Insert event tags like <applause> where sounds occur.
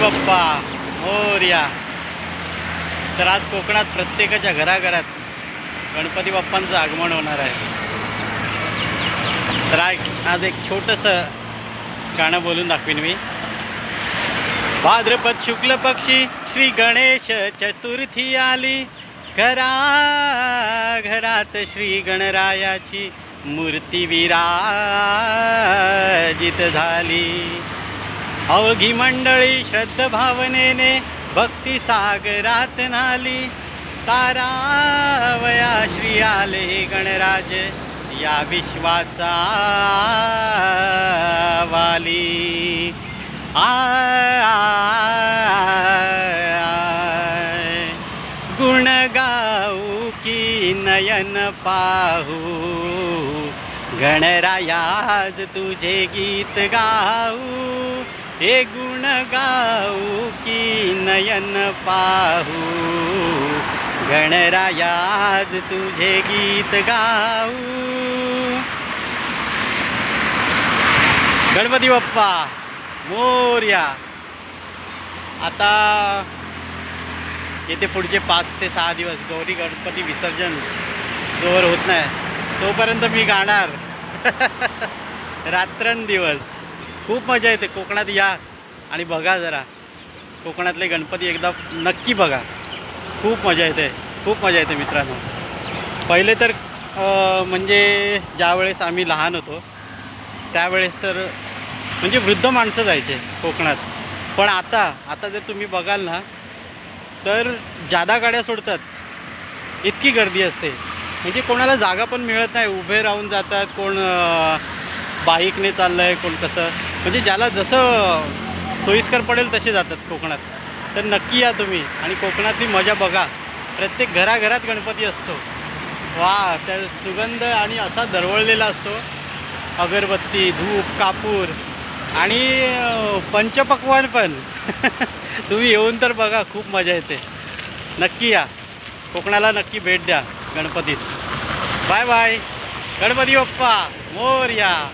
बाप्पा मोर्या. तर आज कोकणात प्रत्येकाच्या घराघरात गणपती बाप्पांचं आगमन होणार आहे. तर आज आज एक छोटंसं गाणं बोलून दाखवीन मी. भाद्रपद शुक्ल पक्षी श्री गणेश चतुर्थी आली. घरा घरात श्री गणरायाची मूर्ती विराजित झाली. अवघी मंडळी श्रद्ध भावनेने भक्ती सागरात नाली. तारावया श्री आले गणराज या विश्वाचा वाली. आ गुण गाऊ की नयन पाहू. गणरायाज तुझे गीत गाऊ. हे गुण गाऊ की नयन पाहू. गणरायाज तुझे गीत गाऊ. गणपती बाप्पा मोर्या. आता येथे पुढचे पाच ते सहा दिवस गौरी गणपती विसर्जन जोवर होत नाही तोपर्यंत मी गाणार. <laughs> रात्रंदिवस. खूप मजा येते. कोकणात या आणि बघा जरा. कोकणातले गणपती एकदा नक्की बघा. खूप मजा येते. खूप मजा येते मित्रांनो. पहिले तर म्हणजे ज्यावेळेस आम्ही लहान होतो त्यावेळेस तर म्हणजे वृद्ध माणसं जायचे कोकणात. पण आता आता जर तुम्ही बघाल ना तर जादा गाड्या सोडतात. इतकी गर्दी असते. म्हणजे कोणाला जागा पण मिळत नाही. उभे राहून जातात. कोण बाईकने चाललं आहे कोण कसं. म्हणजे ज्याला जसं सोयीस्कर पडेल तसे जातात कोकणात. तर नक्की या तुम्ही आणि कोकणातली मजा बघा. प्रत्येक घराघरात गणपती असतो. वा त्या सुगंध आणि असा दरवळलेला असतो. अगरबत्ती धूप कापूर आणि पंचपक्वान पण. <laughs> तुम्ही येऊन तर बघा खूप मजा येते. नक्की या. कोकणाला नक्की भेट द्या गणपतीत. Bye bye. गणपती बाप्पा मोरया